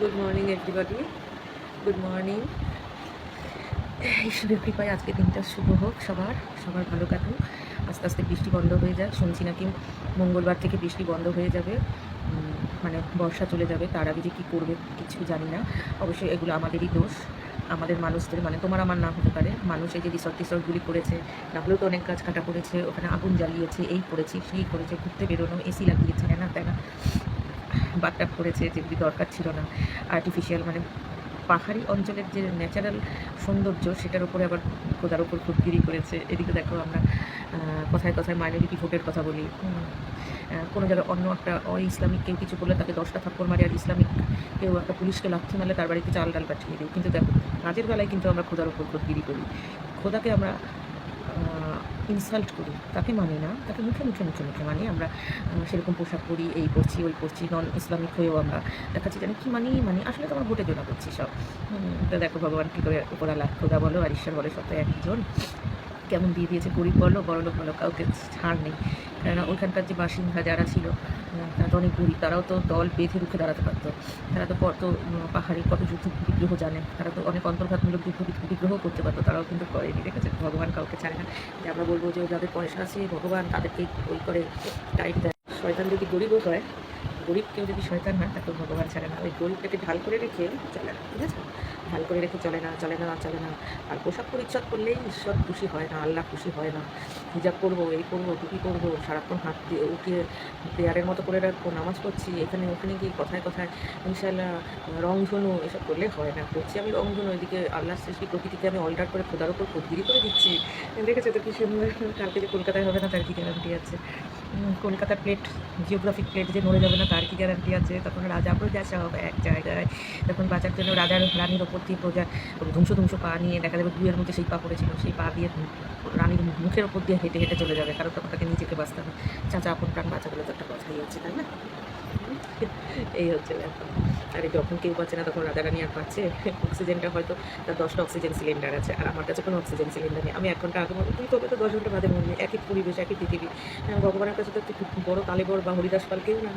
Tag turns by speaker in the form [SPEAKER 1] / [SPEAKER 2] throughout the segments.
[SPEAKER 1] Good morning everybody good morning ঈশ্বরের কৃপায় আজকে দিনটা শুভ হোক সবার সবার ভালো কাটুক। আস্তে আস্তে বৃষ্টি বন্ধ হয়ে যাক, শুনছি নাকি মঙ্গলবার থেকে বৃষ্টি বন্ধ হয়ে যাবে। মানে বর্ষা চলে যাবে, তার আগে যে কী করবে কিছু জানি না। অবশ্যই এগুলো আমাদেরই দোষ, আমাদের মানুষদের মানে তোমার আমার না হতে পারে। মানুষ এই যে রিসর্ট টিসর্টগুলি করেছে, না হলেও তো অনেক গাছ কাটা করেছে, ওখানে আগুন জ্বালিয়েছে, এই করেছে, সেই করেছে, ঘুরতে বেরোনো, এসি লাগিয়েছে হ্যানা ত্যানা বাটটাপ করেছে যেগুলি দরকার ছিল না। আর্টিফিশিয়াল মানে পাহাড়ি অঞ্চলের যে ন্যাচারাল সৌন্দর্য, সেটার উপরে আবার খোদার উপর খুদগিরি করেছে। এদিকে দেখো আমরা কথায় কথায় মাইনরিটি ভোটের কথা বলি। কোনো জায়গায় অন্য একটা অ ইসলামিক কেউ কিছু করলে তাকে দশটা থাপ্পড় মারে আর ইসলামিক কেউ একটা পুলিশকে লাথি মারলে তার বাড়িতে চাল ডাল পাঠিয়ে দিই। কিন্তু দেখো কাজের বেলায় কিন্তু আমরা খোদার উপর খুদগিরি করি। খোদাকে আমরা ইনসাল্ট করি, তাকে মানে না, তাকে মুখে মুখে মুখে মুখে মানে। আমরা সেরকম পোশাক পরি, এই করছি ওই করছি নন ইসলামিক হয়েও আমরা দেখাচ্ছি জানি কী মানি মানে আসলে তো আমরা ভোটে জোনা করছি সব। তো দেখো, ভগবান কী করে উপরালা খোদা বলো, আর ঈশ্বর বলো সব তো একজন। কেমন দিয়ে দিয়েছে, গরিব বলো বড় লোক বলো কাউকে ছাড় নেই। কেননা ওইখানকার যে বাসিন্দা যারা ছিল তারা তো অনেক গরিব, তারাও তো দল বেঁধে রুখে দাঁড়াতে পারতো। তারা তো কত পাহাড়ি কত যুদ্ধ বিগ্রহ জানে, তারা তো অনেক অন্তর্ঘাতমূলক যুদ্ধ বিগ্রহ করতে পারতো, তারাও কিন্তু করেনি। দেখেছে ভগবান কাউকে ছাড়ে না। যে আমরা বলব যে যাদের পয়সা আছে, ভগবান তাদেরকে ওই করে টাইট দেয়। শয়তান যদি গরিবও হয় গরিব কেউ যদি শয়তান হয়, তাকে ভগবান ছাড়ে না। ওই গরিবটাকে ঢাল করে রেখে চলে না, ঠিক আছে? ঢাল করে রেখে চলে না চলে না চলে না। আর পোশাক পরিচ্ছদ করলেই ঈশ্বর খুশি হয় না, আল্লাহ খুশি হয় না। হিজাব করব এই করব টুপি করব সারাক্ষণ হাত দিয়ে উঠিয়ে পেয়ারের মতো করে রাখব, নামাজ পড়ছি, এখানে ওখানে গিয়ে কথায় কথায় ইনশাল্লাহ রংধনু এসব করলে হয় না। করছি আমি রংধনু এদিকে আল্লাহ সৃষ্টি প্রকৃতিকে আমি অল্টার করে খোদার উপর খুদগিরি করে দিচ্ছি। দেখেছ তো কি সুন্দর? কালকে যে কলকাতায় হবে না, তার কি গ্যারান্টি আছে? কলকাতার প্লেট জিওগ্রাফিক প্লেট যে নড়ে যাবে না, তার কি গ্যারান্টি আছে? তখন রাজা প্রজা হবে এক জায়গায়। তখন বাঁচার জন্য রাজার রানীর ওপর দিয়ে প্রজা ধ্বংস ধ্বংস পা নিয়ে দেখা যাবে দুয়ের মধ্যে সেই পা পড়েছিল, সেই পা দিয়ে রানীর মুখের ওপর দিয়ে হেঁটে হেঁটে চলে যাবে। কারণ তখন তাকে নিজেকে বাঁচতে হবে। চাচা, আপন প্রাণ বাঁচা বলে তো একটা কথাই আছে, তাই না? এই হচ্ছে ব্যাপার। আরে যখন কেউ পাচ্ছে না, তখন রাজা রানী আর পাচ্ছে? অক্সিজেনটা হয়তো তার দশটা অক্সিজেন সিলিন্ডার আছে। আর আমার কাছে কোনো অক্সিজেন সিলিন্ডার নেই। আমি এক ঘণ্টা আগে তুই তবে তো দশ ঘণ্টা বাদে মরবি একই পরিবেশ, একই পৃথিবী। ভগবানের কাছে তো বড় কালেবর বা হরিদাস পাল কেউ না।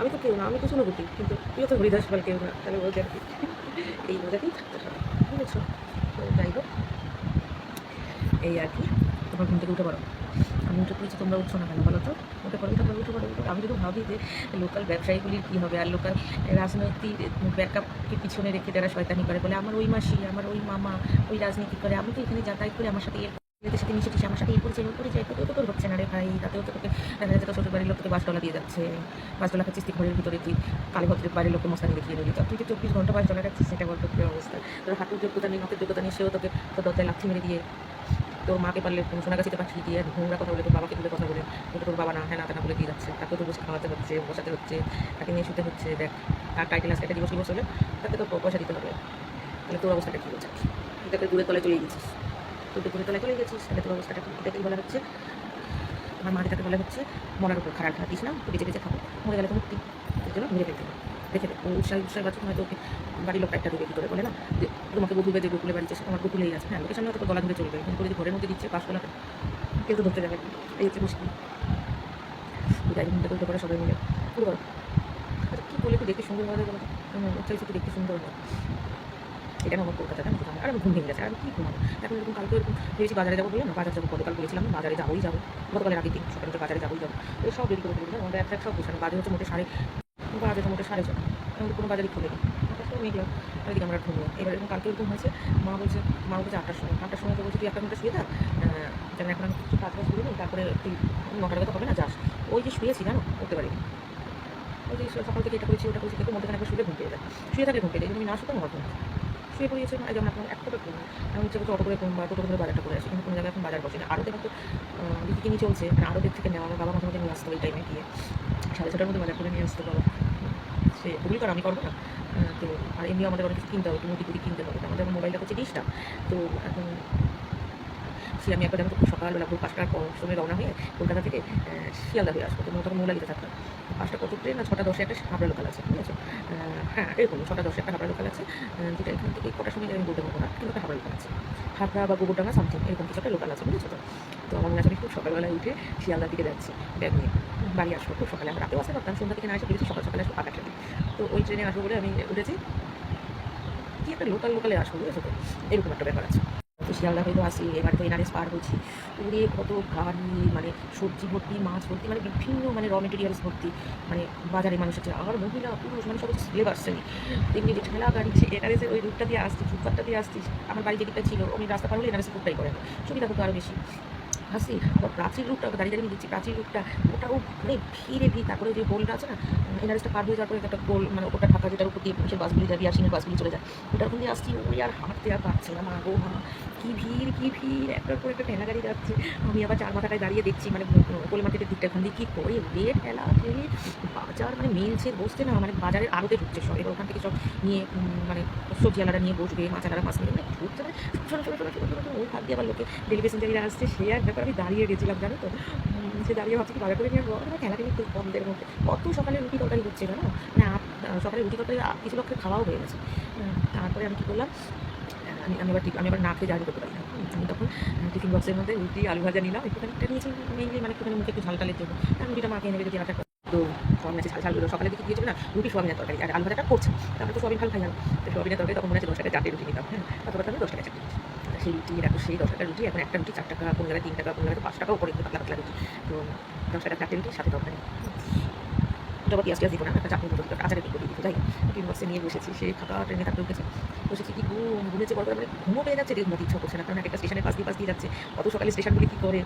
[SPEAKER 1] আমি তো কেউ না, আমি তো শুনবতী কিন্তু তুইও তো হরিদাস পাল কেউ না। তাহলে বলছে আর কি। এই মজাতেই থাকতে হবে, বুঝেছ? তো যাই হোক, এই আর কি। তোমার ঘুম থেকে উঠে পারো আমি উঠে পড়েছি তোমরা উঠছো না কেন বলো তো? উঠে পড়ো উঠে পড়ো উঠে। পড়ো আমি যদি ভাবি যে লোকাল ব্যবসায়ীগুলির কী হবে আর লোকাল রাজনৈতিক ব্যাকআপকে পিছনে রেখে যারা শয়তানি করে বলে, আমার ওই মাসি, আমার ওই মামা, ওই রাজনীতি করে, আমি তো এখানে যাতায়াত করে আমার সাথে এর এদের সাথে মিশে আমার সাথে এই পরিচয়, ওই পরিচয় তো তোর হচ্ছে না রে ভাই, তাতেও তো তোকে দেখা যাচ্ছে তোর বাড়ির লোক তোকে বাসডলা দিয়ে যাচ্ছে। বাস ডলা খাচ্ছিস তুই ঘরের ভিতরে, তুই কালী ভদ্রের বাড়ির লোককে মস্তানি দেখিয়ে দিলি তুই যে চব্বিশ ঘণ্টা বাস ডলা রাখছিস সেটা বল তোর কী অবস্থা? তোর হাতের যোগ্যতা নেই হাতের যোগ্যতা নেই, সেও তোকে তোর দরজায় লাথি মেরে দিয়ে তোর মাকে পারলে কোনো সোনাগাছিতে পাঠিয়ে দিয়ে ঘুমরা কথা বলে তোর বাবাকে তুলে কথা বলে তোকে তোর বাবা না হ্যাঁ না, তা বলে দিয়ে যাচ্ছে। তাকে তো বসে খাওয়াতে হচ্ছে, বসাতে হচ্ছে, তাকে নিয়ে শুতে হচ্ছে, দেখ আর টাইটেল আজকে একটা দিবস দিবস হলে তাকে তো পয়সা দিতে হবে। তাহলে তোর অবস্থাটা কী হচ্ছে তাকে দূরে তলায় চলে গেছিস। তুই তো দূরে তলায় চলে গেছিস, তাহলে তোর অবস্থাটা এটাকে বলা হচ্ছে? আমার মাকে তাকে বলা হচ্ছে, মরার উপর খারাপ খাতিস না তুই বেঁচে বেঁচে থাকো মরে গেলে তো মুক্তি। এর জন্য ফেলতে হবে। দেখে ও উৎসাহ উৎসাহ বাচ্চা হয়তো ওকে বাড়ির লোকটা একটা দেবে কী করে বলে না, যে তোমাকে বধু যে গোকুলে বাড়ি চেষ্টা আমার গোকুলেই আছে। হ্যাঁ লোকের সামনে তো গলা ধরে চলবে। কিন্তু যদি ঘরের মধ্যে দিচ্ছে, পাশ কলা কেউ তো ধরতে যাবে এই হচ্ছে মুশকিল। যাই হোক করতে পারে সবাই মিলে। করো আচ্ছা কী বলে একটু দেখতে সুন্দর হবে চাইছি একটু দেখতে সুন্দর হয়। এটা আমার কলকাতাতে আমি আর আমি ঘুম ভেঙে গেছে। আর আমি কী ঘুমাবো? এখন এরকম কালকে এরকম ভেবেছি বাজারে যাব বলে না? বাজার যাব গতকাল বলেছিলাম বাজারে যাবোই যাব। গতকালের আগের দিন সকালে বাজারে যাবোই যাব। সব রেডি করে দিলাম। আমাদের একটা সব গোছানো। বাজে হচ্ছে মোটে সাড়ে বাজে তো মোটে সাড়ে ছটা আমাদের কোনো বাজারই খুলে মেঘলাম ওইদিকে আমরা ঘুমবো এবার এরকম কালকে এরকম হয়েছে। মা বলছে মা বলছে আটটার সময়। আটটার সময় তো বলছে, তুই একটা ঘণ্টা শুয়ে থাক। যেন এখন আমি কিছু কাজ বাজ করে তারপরে তুই নটার কথা হবে না যাস? ওই যে শুয়েছি, জানো? করতে পারিনি। ওই যে সকাল থেকে এটা করেছি, ওটা করেছি, কিন্তু মধ্যে একবার শুয়ে ঘুম যায়। শুয়ে থাকে ঘুম পেয়ে যায়। আমি না শুতাম আমার শুয়ে পড়িয়েছে মানে যেমন এখন একটা ঘুম আমি হচ্ছে অটো করে ঘুম বা টোটো করে বাজারটা করে আসি। কিন্তু কোনো জায়গায় এখন বাজার বসে না। আরও দেখো দিদি নিয়ে চলছে। মানে আরও দিক থেকে নেওয়া আমার বাবা মাঝে মাঝে নিয়ে আসতো ওই টাইমে গিয়ে। সাড়ে ছটার মধ্যে বাজার করে নিয়ে আসতো বাবা। সে ওগুলি আর আমি করব না। তো, আর এমনি আমাদের অনেক কিছু কিনতে হবে মুটি টুটি কিনতে হবে আমাদের মোবাইলটা হচ্ছে ডিসটা তো এখন সে, আমি একবার দেখো, সকালবেলা ভোর পাঁচটার সময় রওনা হয়ে কলকাতা থেকে শিয়ালদা হয়ে আসব, তো তখন মৌলালিতে থাকতাম পাঁচটা কত ট্রেন না ছটা দশে একটা হাবড়া লোকাল আছে, ঠিক আছে? হ্যাঁ এরকম, ছটা দশে একটা হাবড়া লোকাল আছে যেটা এখান থেকে কটার সময়, আমি বলতে পারব না, কিন্তু একটা হাবড়া লোকাল আছে। হাবড়া বা গোবরডাঙ্গা সামথিং এরকম কিছু একটা লোকাল আছে, বুঝেছ তো? তো আমি খুব সকালবেলায় উঠে শিয়ালদার দিকে যাচ্ছি ব্যাগ নিয়ে। বাড়ি আসব খুব সকালে রাতেও আসতে পারতাম সন্ধ্যা থেকে না এসে সকাল সকালে আসব ট্রেনে। তো ওই ট্রেনে আসব বলে আমি উঠেছি। কি একটা লোকাল লোকালে আসব বুঝেছ তো? এরকম একটা ব্যাপার আছে। তো শিয়ালদা হইলেও আসি এবার তো এনআরএস পার হচ্ছি। উড়ে কত গাড়ি মানে সবজি ভর্তি, মাছ ভর্তি মানে বিভিন্ন মানে র মেটেরিয়ালস ভর্তি মানে বাজারে মানুষ আছে, আর মহিলা, পুরুষ মানে সব স্লেব আসছে তেমনি যে ঠেলা গাড়ি সে এনআরএসের ওই রুটটা দিয়ে আসছি ফুটপাথটা দিয়ে আসছি, আমার বাড়ি যেদিকটা ছিল আমি রাস্তা পার হলে এনআরএস ফুটটাই করে সুবিধা হতো আরও বেশি। হাসি আবার প্রাচীর রুটটা দাঁড়িয়ে দাঁড়িয়ে দিচ্ছি প্রাচীর রুটটা ওটাও মানে ভিড়ে ভিড় তারপরে যে গোলটা আছে না এনআরএসটা পার হয়ে যাওয়ার পরে একটা গোল মানে ওটা ঢাকা যেটার উপর দিয়ে সে বাসগুলি আর সিংহের বাসগুলি চলে যায় ওটার দিয়ে আসছি ওই আর হাঁটতে আর পারছে না গো মা কি ভিড় কি ভিড় একটার পর একটা ঠেলা গাড়ি যাচ্ছে আমি আবার চার মাথাটায় দাঁড়িয়ে দেখছি মানে কোলে মার্কেটের দিকটা ওখান দিয়ে কী করে রে ঠেলা ঠেলে বাজার মানে মিলছে বসতে না মানে বাজারের আড়তে ঢুকছে সব এবার ওখান থেকে সব নিয়ে মানে সবজি আলাদা নিয়ে বসবে মাছ আলাদা মাছ নিয়ে মানে ঢুকছে মানে ছোটো ছোটো ছোটো ছোটো ওই হাত দিয়ে আবার লোকে ডেলি প্যাসেঞ্জারিরা আসছে সে এক ব্যাপার আমি দাঁড়িয়ে গেছিলাম, জানো তো? সে দাঁড়িয়ে ভাবছি বাজার করে নিয়ে আসব খেলা টেনে খুব কমদের মধ্যে। কত সকালে রুটি তরকারি হচ্ছে না আট সকালে রুটি তরকারি কিছু লোকের খাওয়াও হয়ে গেছে। তারপরে আমি কী করলাম আমি আমি আবার আমি আবার না খেয়ে জারি করতে পারি না। আমি তখন টিফিন বক্সের মধ্যে রুটি, আলু ভাজা নিলাম, একটুখানি একটা নিয়েছি মেনলি মানে একটুখানি মুখে একটু ঝাল টালের জন্য। আমি রুটিটা মাকে এনে যদি আটা তো সোয়াবিন আছে, ঝাল ঝালগুলো সকালে দিকে দিয়েছিল না, রুটি সোয়াবিনের তরকারি, আর আলু ভাজাটা করছে। তারপরে তো সোয়াবিন ভালো খাই না। তো সোয়াবিনের তরকারি তখন মনে আছে দশ টাকা চারটে রুটি নিতাম হ্যাঁ। তারপরে আমি দশ টাকা চারটে সেই রুটি এখন সেই দশ টাকা রুটি, এখন একটা রুটি, চার টাকা কোনো জায়গায় তিন টাকা কোনো জায়গায় পাঁচ টাকাও পড়ে কিন্তু পাতলা পাতলা রুটি। তো দশ টাকা চারটে রুটি, সাথে তরকারি আবার পেঁয়াজ টিয়াজ দিব না, একটা চাটনি মতো দিতে আচারের করে দিতে তাই টিফিন বক্সে নিয়ে বসেছি, সে খাতা ট্রেনে থাকতে উঠেছে। বসেছি, কি ঘুম ঘুমেছে বড় মানে ঘুমও পেয়ে যাচ্ছে ঘুমাতে ইচ্ছা করছে না। কারণ একটা স্টেশনের পাশ দিয়ে পাশ দিয়ে যাচ্ছে। অত সকালে স্টেশনগুলি কী করে?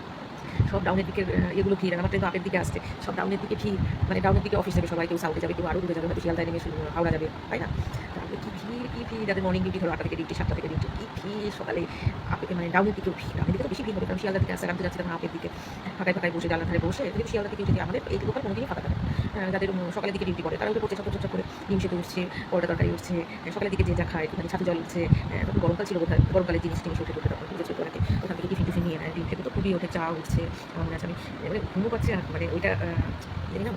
[SPEAKER 1] সব ডাউনের দিকে এগুলো ভিড় আমার ট্রেন তো আপের দিকে আসছে। সব ডাউনের দিকে ভিড় মানে ডাউনের দিকে অফিস যাবে সবাই, কেউ সাউথে যাবে, কেউ আরও দূরে যাবে, হয়তো শিয়ালদায় নেমে হাওড়া যাবে, তাই না? তাহলে কি ভিড় কি ভিড়? যাদের মর্নিং ডিউটি ধরো আটটা থেকে ডিউটি সাতটা থেকে ডিউটি কি ভিড় সকালে? আপেকে মানে ডাউনের দিকেও ভিড় ডাউনের দিকে তো বেশি ভিড় হবে, কারণ শিয়ালদা থেকে আসছে আমি তো যাচ্ছিলাম আপের দিকে, ফাঁকায় ফাঁকায় বসে জানলা ধারে বসে, কিন্তু শিয়ালদা থেকে যদি আমাদের এই লোকাল কোনোদিনই ফাঁকা থাকে। যাদের সকালের দিকে ডিউটি করে, তারা উঠে পড়ছে চট চট করে, ডিম সেতু উঠছে, পরোটা তরকারি উঠছে সকালের দিকে যে যা খায়, একটুখানি ছাতু জল উঠছে তখন গরমকাল ছিল বোধহয়, গরমকালের জিনিস টিনিস উঠে উঠে তখন উঠেছে ওনাকে ওখান থেকে টিফিন টিফিন নিয়ে নেয় ডিম খেতে তো খুবই ওঠে, চা উঠছে, আমার আছে আমি, এবারে ঘুমও পাচ্ছে আর মানে ওইটা জানি না,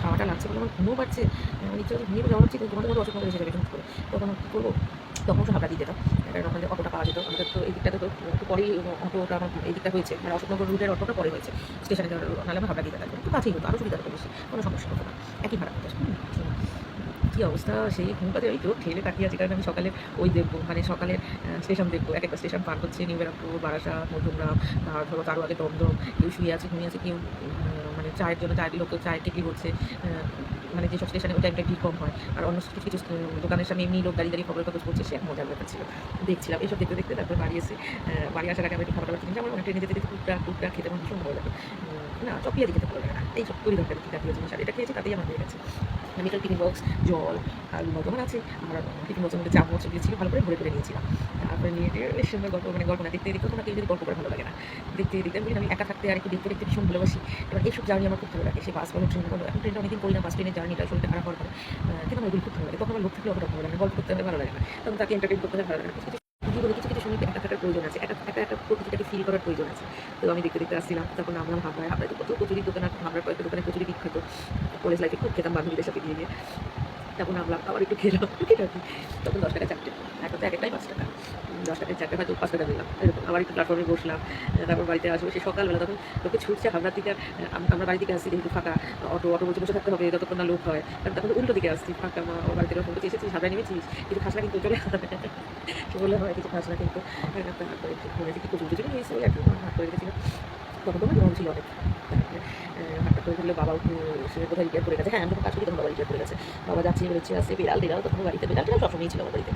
[SPEAKER 1] খাওয়াটা লাগছে বলে আমার ঘুমও পাচ্ছে মানে ইচ্ছে ঘুমিয়ে যাওয়া হচ্ছে কিন্তু তোমাদের মধ্যে অসুখ হয়ে যাবে হুট করে। তখন কী করব? তখন তো হাবড়া দিয়ে যেতাম ওখানে অটোটা পাওয়া যেত আমাদের তো এই দিকটাতে তো, একটু পরেই অটোটা আমার এই দিকটা হয়েছে মানে অশোকনগর রুটের অটোটা পরে হয়েছে, স্টেশনে যাওয়ার নাহলে আমার হাবড়া দিয়ে যেতাম একটু কাছেই হতো আরও সুবিধা হতো বেশি, কোনো সমস্যা হতো না, একই ভাড়া হতো। কী অবস্থা? সেই ঘুমটাতে ওই তো ঠেলে তাকিয়ে আছি। কারণ আমি সকালে ওই দেখব মানে সকালের স্টেশন দেখব। এক একটা স্টেশন পার হচ্ছে নিউ ব্যারাকপুর বারাসাত মধ্যমগ্রাম ধরো তারও আগে দমদম। কেউ শুয়ে আছে, ঘুমিয়ে আছে, কেউ মানে চায়ের জন্য, চায়ের লোক, চায়ের টেকলি করছে মানে যেসব স্টেশনে ওই টাইমটা ভিড় কম হয়। আর অন্য কিছু কিছু দোকানের সামনে এমনি লোক দাঁড়িয়ে দাঁড়িয়ে খবরের কাগজ করছে সে এক মজার ব্যাপার ছিল। দেখছিলাম এইসব দেখতে দেখতে তারপর বাড়ি এসে বাড়ি আসার আগে আমি একটু খাবার দাবার আমার ট্রেনে যেতে যেতে টুকটা টুকটা খেতে আমার ভীষণ ভালো লাগে। না চপিয়া দিকে ভালো লাগে না। এই সব তৈরি দরকার জাতীয় জিনিস। আর এটা খেয়েছি, তাতেই আমার হয়ে গেছে। একটা টিফিন বক্স জল, আলু মতন আছে, আমরা টিফিন বক্সের মধ্যে চামচ দিয়েছিল ভালো করে ভরে ভরে নিয়েছিলাম। তারপরে নিয়ে বেশ সুন্দর গল্প মানে গল্প না, দেখতে দেখতে তোমাকে যদি গল্প করে ভালো লাগে না। দেখতে দেখতে আমি আমি একা থাকতে আর একটু দেখতে দেখতে ভীষণ ভালোবাসি। এবার এইসব জার্নি আমার খুব ভালো লাগে। সে বাস বলো ট্রেন বলো, এখন ট্রেনটা অনেকদিন করি না বাস ট্রেনের জার্নিটা শরীরটা খারাপ হওয়ার পরে। কিন্তু আমার খুব ভালো লাগে? তখন আমার লোক থাকলে অতটা ভালো লাগে না, গল্প করতে ভালো লাগে না। তখন তাকে এন্টারটেন করতে ভালো লাগে না। কিছু কিছু কিছু সময় একা থাকার প্রয়োজন আছে। একা একা একটা প্রকৃতিটাকে ফিল করার প্রয়োজন আছে। তো আমি দেখতে দেখতে আসছিলাম তখন নামলাম হাবড়ায়। হাবড়ায় তো কত কচুরি দোকান হাবড়ার কয়েকটা দোকানে কচুরি বিখ্যাত। কলেজ লাইফে খুব খেতাম বান্ধবীদের সাথে গিয়ে। তখন নামলাম আবার একটু খেলাম আছে তখন দশ টাকা চারটে। এখন তো এক একটাই পাঁচ টাকা। দশ চারটে, হয়তো পাঁচ টাকা দিলাম এরকম আবার একটু প্ল্যাটফর্মে বসলাম তারপর বাড়িতে আসব। সে সকালবেলা তখন লোকে ছুটছে হাবড়ার দিকে আমরা বাড়ি থেকে আসছি যেহেতু ফাঁকা অটো অটো বসে বসে থাকতে হবে, যতক্ষণ না লোক হয়। কারণ তখন উল্টো দিকে আসছি, ফাঁকা মা, ও বাড়ি থেকে ফোন করছি এসেছিস, হাবড়া নেমেছিস? কিছু খাস না কিন্তু চলে সে বললে হয় কিছু খাস না কিন্তু একটু ঘুরেছি কি কুচুরি নিয়েছি কি হাত করে রেখেছিল তখন গরম ছিল অনেক। হাতটা করে ধরলে বাবা সে কোথায় রিপেয়ার করে গেছে? হ্যাঁ আমি যখন কাজ করি, তখন বাবা রিপেয়ার করে গেছে। বাবা যাচ্ছে, বেরোচ্ছে, আসছে, বিড়াল বিড়াল, তখন বাড়িতে, বিড়াল টিড়াল সবসময় ছিল আমার বাড়িতে।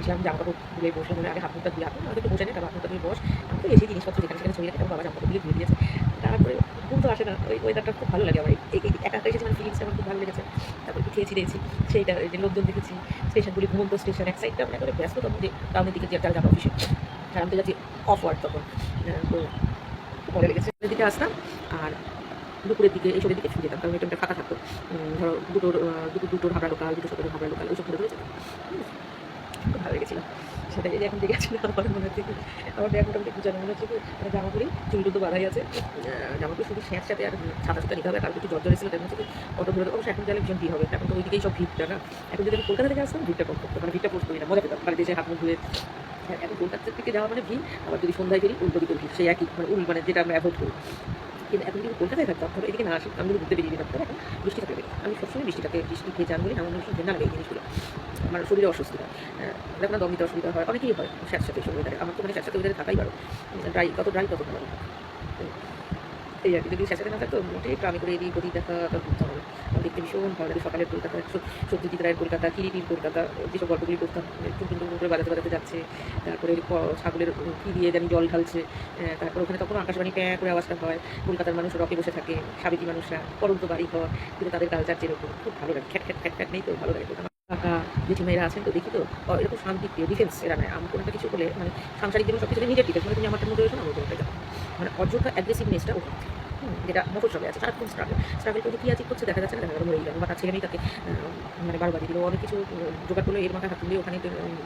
[SPEAKER 1] আসলাম জামা কাপড় বসে বলে আগে হাত মুখটা ধুয়ে মুখটা একটু বসে নে তারপর হাত মুখটা ধুয়ে বস। আমি তো এসে জিনিসপত্র যেখানে সেখানে ছড়িয়ে রাখে বাবা জামা কাপড় ধুয়ে দিয়েছে। তারপরে ঘুম তো আসে না, ওই ওয়েদারটা খুব ভালো লাগে আমার। এই একা একা এসেছি মানে ফিলিংসটা আমার খুব ভালো লেগেছে। তারপর একটু খেয়েছি দিয়েছি সেইটা যে লোকজন দেখেছি স্টেশনগুলি ঘুমন্ত স্টেশন এক সাইডটা মানে করে ব্যস্ত যে টাউনের দিকে যে যাব অফিসে আর আমি তো যাচ্ছি অফ ওয়ার্ড তখন তো পরে লেগেছে। দিকে আসতাম, আর দুপুরের দিকে এইসবের দিকে ছুটে যেতাম, কারণ এটা ফাঁকা থাকতো। ধরো দুটোর দুটো, দুটোর হাবড়া লোকাল দুটো সতেরো হাবড়া লোকাল ওইসব ধরে ধরে যেতাম খুব ভালো লেগেছিল। সেটাই এই যে এখন দেখে আছে আমার মনে হচ্ছে কি আমার ব্যাগ মোটামুটি গুছানো মনে হচ্ছে কি মানে জামা পরি চুল টুল তো বাঁধাই আছে। জামা পরি শুধু স্যাঁত সাথে আর ছাতা ছাতা নিতে হবে তার একটু জ্বর ছিল তাই মনে হচ্ছে অটো ধরে অবশ্যই এখন গেলে ভীষণ ভিড় হবে এখন তো ওইদিকেই সব ভিড়টা না? এখন যদি আমি কলকাতা থেকে আসতাম ভিড়টা কম করতো মানে ভিড়টা পোস্ট করি না মজা পেতাম বাড়িতে এসে হাত মুখ ধুয়ে। হ্যাঁ, এখন কলকাতার থেকে যাওয়া মানে ভিড় আবার যদি সন্ধ্যায় ফিরি উল্টো দিকে ভিড় সেই একই মানে উল মানে যেটা আমরা অ্যাভয়েড করি। কিন্তু এখন যদি কলকাতায় থাকতাম, তাহলে এদিকে না আসি আমি ঘুরতে বেরিয়ে যেতে তবে এখন বৃষ্টি থাকে। আমি সবসময় বৃষ্টিটাকে, বৃষ্টি ভেজান বলি আমার ভীষণ ঘেন্না না এই জিনিসগুলো, আমার শরীরে অসুস্থতা হয় দেখো না দম দিতে অসুবিধা হয়, অনেকেই হয় স্যাঁতসাথে ওয়েদারে আমার তো মানে স্যাঁতসাথে ওয়েদারে থাকাই পারো ড্রাই কত ড্রাই কত ভালো। এই আর কি, যদি স্যাঁতসাথে না থাকতো, মোটেই গ্রামে করে এদিক ওদিক দেখা ঘুরতে হবে দেখতে ভীষণ ভালো লাগে। সকালের কলকাতা সত্যজিৎ রায়ের কলকাতা, কিরিটির কলকাতা, যেসব গল্পগুলি পড়তাম টুন টুন করে বাজাতে বাজাতে যাচ্ছে, তারপরে ছাগলের কি দিয়ে জানি জল ঢালছে তারপর ওখানে তখন আকাশবাণী প্যাঁ করে আওয়াজটা হয়। কলকাতার মানুষ রকে বসে থাকে সাবেকি মানুষরা, পরন্ত বাড়ি ঘর কিন্তু তাদের কালচার যেরকম, খুব ভালো লাগে। খ্যাট খ্যাট খ্যাট খ্যাট নেই তো, ভালো লাগে। আমার কাকা জেঠিমাইরা আছেন তো, দেখি তো এরকম শান্তি, প্রিয় ডিফেন্স এরা নেয়। আমি, কোনো একটা কিছু করলে মানে সাংসারিক জীবন সব কিছু নিজের ডিফেন্স মানে তুমি আমারটা মধ্যে ওটা মানে অযোধ্যা অ্যাগ্রেসিভনেসটা ওখান। যেটা মোটর সবে আছে সারাক্ষণ স্ট্রাগল স্ট্রাগল করতে কী আছে করছে দেখা যাচ্ছে না দেখা গেল বা তার ছেলে মেয়ে তাকে মানে বারো বাজি দিল অনেক কিছু জোগাড় করলে এর মাথায় হাত তুলে ওখানে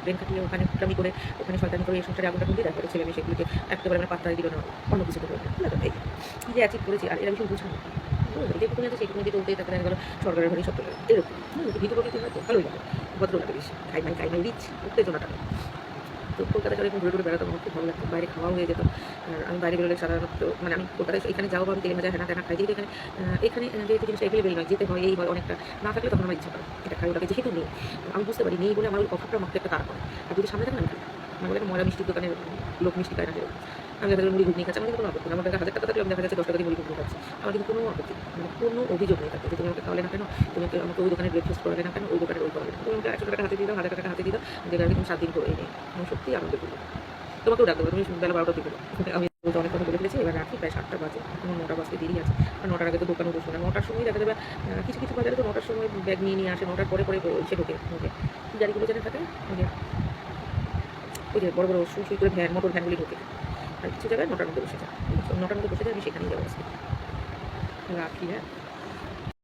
[SPEAKER 1] ব্রেন খাটিয়ে ওখানে কুটামি করে ওখানে শয়তানি করে এই সংসারে আগুনটা তুলে গেলো ছেলে মেয়ে সেগুলোকে একেবারে মানে পাত্তাই দিল না অন্য কিছু করল এই যে অ্যাচিভ করেছি আর এরা ভীষণ বুঝানো যেটুকুনি আছে সেটুকুনি দিয়ে চলতেই তারপরে গেলো সরকারের ঘরে সব চলে গেলো এরকম হুম, ভীতু প্রকৃতি হয়তো ভালোই লাগে ভদ্র লাগে বেশি খাই মাই খাই রিচ উত্তেজনাটা। তো কলকাতা শহরে ঘুরে ঘুরে বেড়াতাম খুব ভালো লাগতো। বাইরে খাওয়াও হয়ে যেত। আর আমি বাইরে বেরোলে সাধারণত মানে আমি কলকাতায় এখানে যাও আমি তেলে মাজা হেনা ট্যানা খাই, যেহেতু এখানে এখানে যেহেতু জিনিসটা অ্যাভেলেবেল নয়, যেতে হয়, এই হয় অনেকটা, না থাকলে তখন আমার ইচ্ছা করে এটা খাই ওটাকে যেহেতু নেই, আমি বুঝতে পারি নেই বলে আমার ওই অফারটা আমাকে একটা তারা করে আর যদি সামনে থাকে না আমার বলে ময়লা মিষ্টির দোকানে লোক মিষ্টি খায় না আমি দেখা মুড়ি ঘুগনি খাচ্ছি আমার কিন্তু কোনো আপত্তি। আমার হাজার টাকা থাকলে আমি দেখা যাচ্ছে দশ টাকা দিয়ে মুড়ি ঘুগনি খাচ্ছি। আমার কিন্তু কোনো আপত্তি মানে কোনো অভিযোগ নেই তাতে। যে তুমি আমাকে খাওয়ালে না কেন? তুমি আমাকে- ওই দোকানে ব্রেকফাস্ট করালে না কেন? ওই দোকানে ওই করালে না। তুমি আমাকে একশো টাকা হাতে দিয়ে দাও, হাজার টাকা হাতে দিয়ে দাও। যেটা আমি সাত দিন করে নেই। আমি সত্যি আনন্দ করব তোমাকেও ডাকবো। তুমি বেলা বারোটা দিকে আমি বলতে অনেক কথা বলে ফেলেছি। এবার রাখি প্রায় সাতটা বাজে। এখন নটা বাজতে দেরি আছে। আর নটার আগে তো দোকানে বসবো না। নটার সময় দেখা যাবে কিছু কিছু বাজারে তো নটার সময় ব্যাগ নিয়ে নিয়ে আসে। নটার পরে পরে সে ঢোকে। ঢোকে। গাড়িগুলো যেন থাকে? ওই যে বড় বড় সুই সুই করে ভ্যান, মোটর ভ্যানগুলি ঢোকে আর কিছু জায়গায় নটার মধ্যে বসে যায়। নটার মধ্যে বসে যায়, আমি সেখানেই যাব আজকে। রাখি হ্যাঁ?